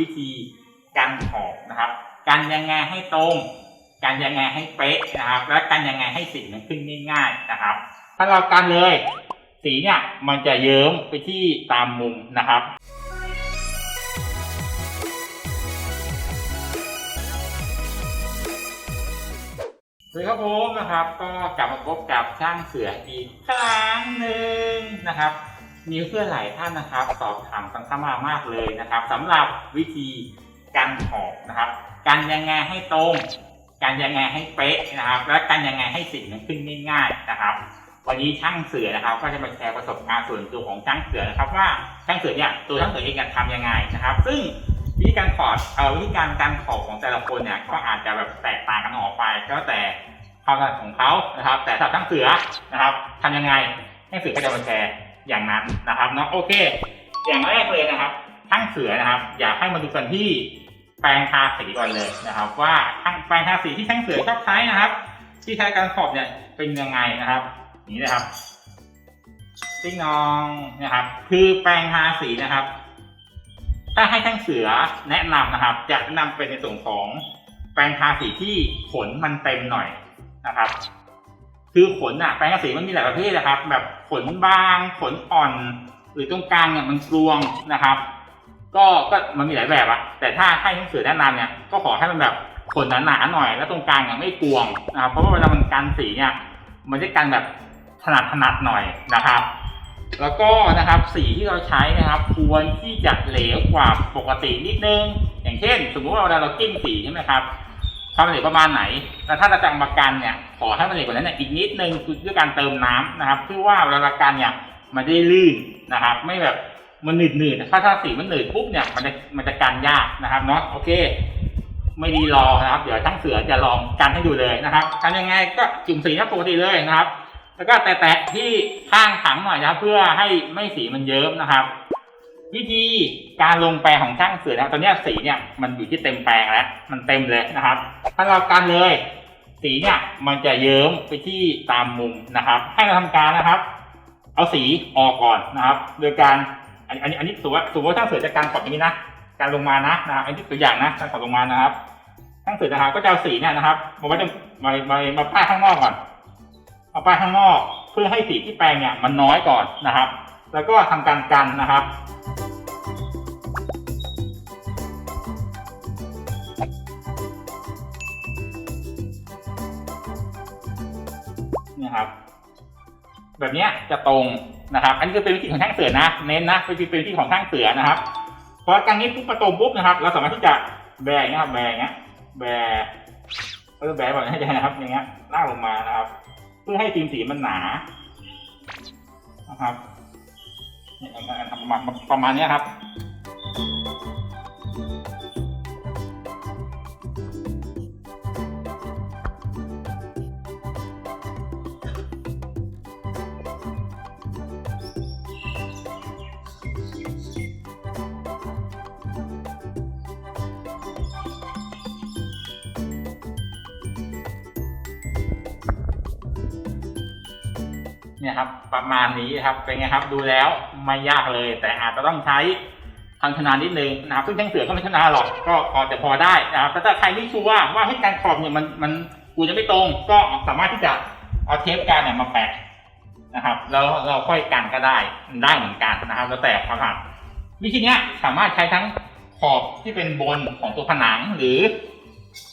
วิธีการถอกนะครับ การยังไงให้ตรง การยังไงให้เป๊ะนะครับ และการยังไงให้สีมันขึ้นง่าย ๆนะครับ ถ้าเรากันเลย สีเนี่ยมันจะเยิ้มไปที่ตามมุมนะครับสวัสดีครับผมนะครับ ก็กลับมาพบกับช่างเสืออีกครั้งหนึ่งนะครับ มีเพื่อนหลายท่านนะครับสอบถามกันเข้ามามากเลยนะครับสำหรับวิธีการถอกนะครับ การยังไงให้ตรง การยังไงให้เป๊ะนะครับ และการยังไงให้สีมันขึ้นง่ายๆนะครับ วันนี้ช่างเสือนะครับ ก็จะมาแชร์ประสบการณ์ส่วนตัวของช่างเสือนะครับ ว่าช่างเสือเนี่ยตัวช่างเสือเองจะทำยังไงนะครับ ซึ่งวิธีการถอดเอ่อวิธีการการถอดของแต่ละคนเนี่ยก็อาจจะแบบแตกต่างกันออกไปก็แต่ความถนัดของเขานะครับ แต่สำหรับช่างเสือนะครับทำยังไงช่างเสือก็จะมาแชร์ อย่างนั้นนะครับเนาะโอเค อย่างแรกเลยนะครับช่างเสือนะครับ อยากให้มาดูกันที่แปรงทาสีก่อนเลยนะครับ ว่าทั้งแปรงทาสีที่ช่างเสือชอบใช้นะครับ ที่ใช้การขอบเนี่ยเป็นยังไงนะครับอย่างนี้นะครับติ๊งนองนะครับ คือแปรงทาสีนะครับ ถ้าให้ช่างเสือแนะนำนะครับ จะแนะนำเป็นในส่วนของแปรงทาสีที่ขนมันเต็มหน่อยนะครับ คือขนอะแปรงสีมันมีหลายประเภทนะครับ แบบขนบาง ขนอ่อน หรือตรงกลางเนี่ยมันกลวงนะครับ ก็ก็มันมีหลายแบบอะแต่ถ้าให้หนังสือแนะนำเนี่ยก็ขอให้มันแบบขนหนาๆหน่อย แล้วตรงกลางเนี่ยไม่กลวงนะครับเพราะว่าเวลามันกันสีเนี่ยมันจะกันแบบถนัดถนัดหน่อยนะครับ แล้วก็นะครับสีที่เราใช้นะครับ ควรที่จะเหลวกว่าปกตินิดนึง อย่างเช่น สมมุติว่าเวลาเรากิ้งสีใช่ไหมครับ ความเหลวประมาณไหนแล้วถ้าเราจะเอามากันเนี่ย ขอให้มันเหลวกว่านั้นอีกนิดนึงคือด้วยการเติมน้ำนะครับ เพื่อว่าเวลาเรากันเนี่ย มันได้ลื่นนะครับ ไม่แบบมันหนืดหนืดถ้าถ้าสีมันหนืดปุ๊บเนี่ย มันจะมันจะกันยากนะครับเนาะ โอเค ไม่ดีรอนะครับ เดี๋ยวช่างเสือจะลองกันให้ดูเลยนะครับทำยังไงก็จุ่มสีนะปกติเลยนะครับ แล้วก็แตะที่ข้างถังหน่อยนะเพื่อให้ไม่สีมันเยิ้มนะครับ วิธีการลงแปรงของช่างเสือนะตอนนี้สีเนี่ยมันอยู่ที่เต็มแปรงแล้วมันเต็มเลยนะครับ ถ้าเรากันเลย สีเนี่ยมันจะเยิ้มไปที่ตามมุมนะครับ ให้เราทำการนะครับ เอาสีออกก่อนนะครับ โดยการอันอันนี้อันนี้สมมติว่าสมมติว่าช่างเสือจะการขอบอย่างนี้นะการลงมานะนะครับอันนี้ตัวอย่างนะการขอบลงมานะครับช่างเสือนะครับก็จะเอาสีเนี่ยนะครับมาไว้ตรงมามามาป้ายข้างนอกก่อนเอาป้ายข้างนอกเพื่อให้สีที่แปรงเนี่ยมันน้อยก่อนนะครับ แล้วก็ทำการกันนะครับ นี่ยครับ แบบนี้จะตรงนะครับ อันนี้เป็นวิธีของช่างเสือนะ เน้นนะเป็นวิธีเป็นวิธีของช่างเสือนะครับพอการนี้ปุ๊บประตรงปุ๊บนะครับ เราสามารถที่จะแบงนะครับแบงเงี้ยแบเออแบแบบนี้นะครับ อย่างเงี้ยลากลงมานะครับ เพื่อให้ฟิล์มสีมันหนานะครับประมาณประมาณนี้ครับ เนี่ยครับประมาณนี้ครับเป็นไงครับดูแล้วไม่ยากเลย แต่อาจจะต้องใช้ทางชนานิดนึงนะครับซึ่งช่งเสือก็ไม่ชนาหรอกก็พอจะพอได้นะครับแต่ถ้าใครไม่ชัวร์ว่าให้การขอบเนี่ยมันมันกูจะไม่ตรง ก็สามารถที่จะเอาเทปการเนี่ยมาแปะนะครับแล้วเราค่อยกันก็ได้ได้เหมือนกันนะครับ แล้วแต่ความถนัดวิธีนี้สามารถใช้ทั้งขอบที่เป็นบนของตัวผนังหรือ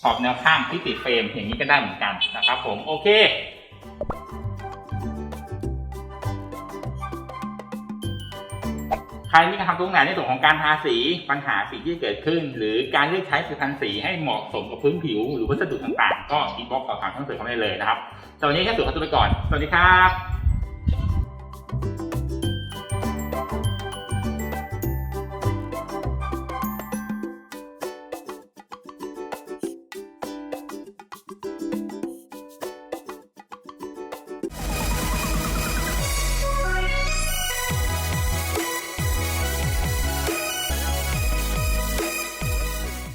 ขอบแนวข้างที่ติดเฟรมอย่างนี้ก็ได้เหมือนกันนะครับ ผมโอเค ใครมีคำถามตรงไหนในส่วนของการทาสีปัญหาสีที่เกิดขึ้น หรือการเลือกใช้สีพันสีให้เหมาะสมกับพื้นผิว หรือวัสดุต่างๆ ก็อินบ็อกซ์สอบถามทั้งสื่อเข้ามาได้เลยนะครับสำหรับวันนี้แค่สื่อขอตัวไปก่อน สวัสดีครับ